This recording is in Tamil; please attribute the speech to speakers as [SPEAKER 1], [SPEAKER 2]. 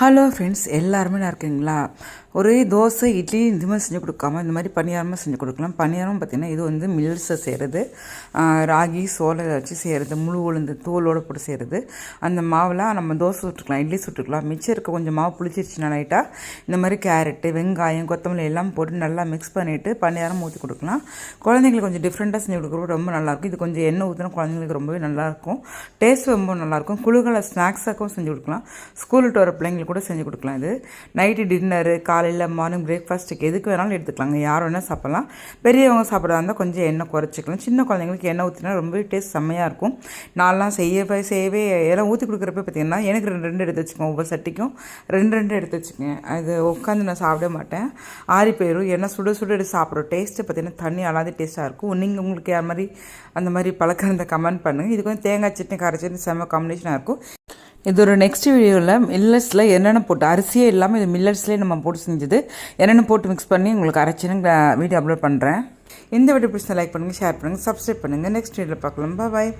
[SPEAKER 1] ஹலோ ஃப்ரெண்ட்ஸ் எல்லாருமே நான் இருக்கீங்களா? ஒரே தோசை இட்லி இந்த மாதிரி செஞ்சு கொடுக்காம இந்த மாதிரி பணியாரமாக செஞ்சு கொடுக்கலாம். பணியாரம் பார்த்திங்கன்னா இது வந்து மில்ஸை செய்கிறது ராகி சோளை வச்சு செய்கிறது முழு உளுந்து தோலோடு போட்டு செய்கிறது அந்த மாவில் நம்ம தோசை சுட்டுக்கலாம் இட்லி சுட்டுக்கலாம். மிச்சம் இருக்க கொஞ்சம் மாவு புளிச்சிருச்சுன்னா லைட்டாக இந்த மாதிரி கேரட்டு வெங்காயம் கொத்தமல்லி எல்லாம் போட்டு நல்லா மிக்ஸ் பண்ணிவிட்டு பணியாரம் ஊற்றி கொடுக்கலாம். குழந்தைங்களுக்கு கொஞ்சம் டிஃப்ரெண்ட்டாக செஞ்சு கொடுக்குறது ரொம்ப நல்லாயிருக்கும் இது கொஞ்சம் எண்ணெய் ஊற்றினா குழந்தைங்களுக்கு ரொம்பவே நல்லாயிருக்கும் டேஸ்ட் ரொம்ப நல்லாயிருக்கும் குழுகளை ஸ்நாக்ஸாக்கும் செஞ்சு கொடுக்கலாம். ஸ்கூல் விட்டு வர பிள்ளைங்களுக்கு கூட செஞ்சு கொடுக்கலாம் இது. நைட்டு டின்னரு காலையில் மார்னிங் பிரேக்ஃபாஸ்ட்டுக்கு எதுக்கு வேணாலும் எடுத்துக்கலாங்க யார் வேணால் சாப்பிட்லாம். பெரியவங்க சாப்பிட்றதா இருந்தால் கொஞ்சம் எண்ணெய் குறைச்சிக்கலாம். சின்ன குழந்தைங்களுக்கு எண்ணெய் ஊற்றினா ரொம்பவே டேஸ்ட் செம்மையாக இருக்கும். நான்லாம் செய்யவே செய்யவே எல்லாம் ஊற்றி கொடுக்குறப்ப பார்த்தீங்கன்னா எனக்கு ரெண்டு ரெண்டு எடுத்து வச்சுக்கோங்க ஒவ்வொரு சட்டிக்கும் ரெண்டு ரெண்டு எடுத்து வச்சுக்கேன் அது உட்காந்து நான் சாப்பிட மாட்டேன். ஆறி போயிடும் ஏன்னா சுட சுட எடுத்து சாப்பிட்றோம் டேஸ்ட்டு பார்த்தீங்கன்னா தண்ணி அலாத டேஸ்ட்டாக இருக்கும். நீங்கள் உங்களுக்கு யார் மாதிரி அந்த மாதிரி பழக்கம் இருந்தால் கமெண்ட் பண்ணுங்கள் இதுக்கு வந்து தேங்காய் சட்னி கார சட்னி செம்ம காம்பினேஷனாக இருக்கும். இது ஒரு நெக்ஸ்ட் வீடியோவில் மில்லட்ஸில் என்னென்ன போட்டு அரிசியே இல்லாமல் இது மில்லட்ஸ்லேயே நம்ம போட்டு செஞ்சது. என்னென்ன போட்டு மிக்ஸ் பண்ணி உங்களுக்கு அரைச்சின்னு வீடியோ அப்லோட் பண்ணுறேன் இந்த வீடியோ பிடிச்சா லைக் பண்ணுங்கள் ஷேர் பண்ணுங்கள் சப்ஸ்கிரைப் பண்ணுங்கள் நெக்ஸ்ட் வீடியோவில் பார்க்கலாம். பாய்